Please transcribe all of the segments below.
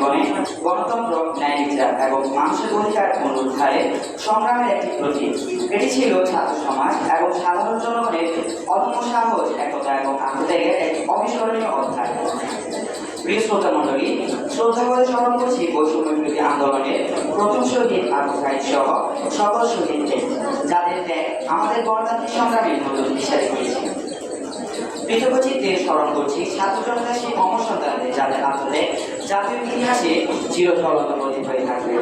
জীবনে গণতন্ত্র, ন্যায় বিচার এবং মানুষের অধিকার পুনরুদ্ধারে সংগ্রামের একটি প্রতীক। এটি ছিল ছাত্র সমাজ এবং সাধারণ জনগণের অদম্য সাহস, একতা এবং আত্মত্যাগের এক অবিস্মরণীয় অধ্যায়। প্রিয় শ্রোতা মণ্ডলী, শ্রদ্ধা স্মরণ করছি বৈষম্য আন্দোলনের প্রথম শহীদ আবু সহ সকল শহীদকে যাদের ত্যাগ আমাদের গণতান্ত্রিক সংগ্রামের নতুন দিশা দেখিয়েছে স্মরণ করছি ছাত্র জনতার অমর সন্তানদের যাদের আত্মত্যাগ জাতীয় ইতিহাসে চিরস্মরণীয় প্রতীক হয়ে থাকবে।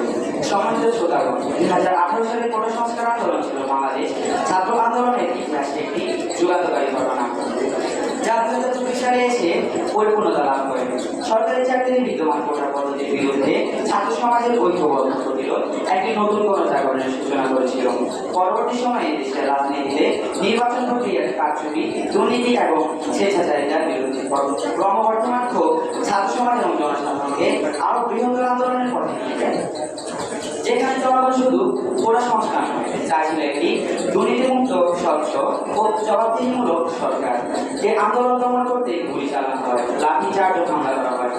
সম্মানিত শ্রোতাগণ দুই হাজার আঠারো সালে কোন সংস্কার আন্দোলন ছিল বাংলাদেশ ছাত্র আন্দোলনের ইতিহাসে একটি যুগান্তকারী ঘটনা। যা দু হাজার এসে পরিপূর্ণতা লাভ করে। সরকারি চাকরির বিদ্যমান কোটা পদ্ধতির বিরুদ্ধে ছাত্র সমাজের ঐক্যবদ্ধ প্রতিরোধ একটি নতুন গণজাগরণের সূচনা করেছিল। পরবর্তী সময়ে দেশের রাজনীতিতে নির্বাচন প্রক্রিয়ার কারচুপি, দুর্নীতি এবং স্বেচ্ছাচারিতার বিরুদ্ধে ক্রমবর্ধমান ক্ষোভ ছাত্র সমাজ এবং জনসাধারণকে আরও বৃহত্তর আন্দোলনের পথে নিয়ে যায়। যেখানে জনগণ শুধু পুরো সংস্কার নয় চাইছিল একটি দুর্নীতিমুক্ত স্বচ্ছ ও জবাবদিহিমূলক সরকার। এই আন্দোলন দমন করতে গুলি চালানো হয়, লাঠিচার্জ হামলা করা হয়।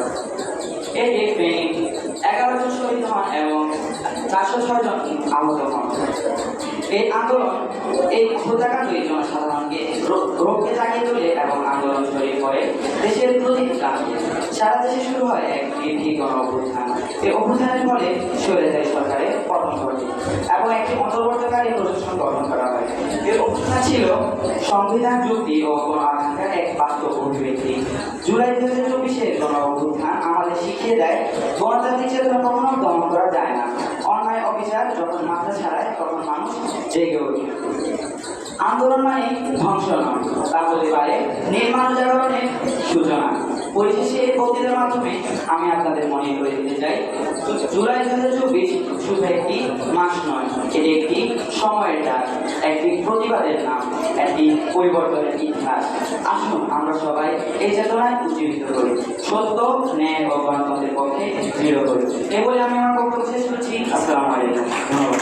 এই ফেনী এগারো জন শহীদ হন এবং চারশো ছয় জন আহত হন এই আন্দোলন, এই হত্যাকাণ্ডই জনসাধারণকে রো- রোগকে জাগিয়ে তোলে এবং আন্দোলন ছড়িয়ে পড়ে দেশের প্রতিটি প্রান্তে সারা দেশে শুরু হয় এক নির্ভীক গণ অভ্যুত্থান এই অভ্যুত্থানের ফলে স্বৈরাচারী সরকারের পতন ঘটে এবং একটি অন্তর্বর্তীকারী প্রশাসন গঠন করা হয়। এই অভ্যুত্থান ছিল সংবিধান যুক্তি ও গণ আকাঙ্ক্ষার এক বাস্তব অভিব্যক্তি। জুলাই দু হাজার চব্বিশের গণ অভ্যুত্থান আমাদের শিখিয়ে দেয়, গণতান্ত্রিক চেতনা কখনো দমন করা যায় না। অন্যায় অবিচার যখন মাথা ছাড়ায়, তখন মানুষ জেগে ওঠে। আন্দোলন মানে ধ্বংস নয়, তা পারে নির্মাণ জাগরণের সূচনা। পরিশেষে এই বক্তৃতার মাধ্যমে আমি আপনাদের মনে করে দিতে চাই, জুলাই দু হাজার চব্বিশ শুধু একটি মাস নয়, এটি একটি সময়ের ডাক, একটি প্রতিবাদের নাম, একটি পরিবর্তনের ইতিহাস। আসুন আমরা সবাই এই চেতনায় উজ্জীবিত করি সত্য, ন্যায় ও গণতন্ত্রের পক্ষে দৃঢ় করি এ বলে আমি আমার বক্তব্য শেষ আসসালামু আলাইকুম।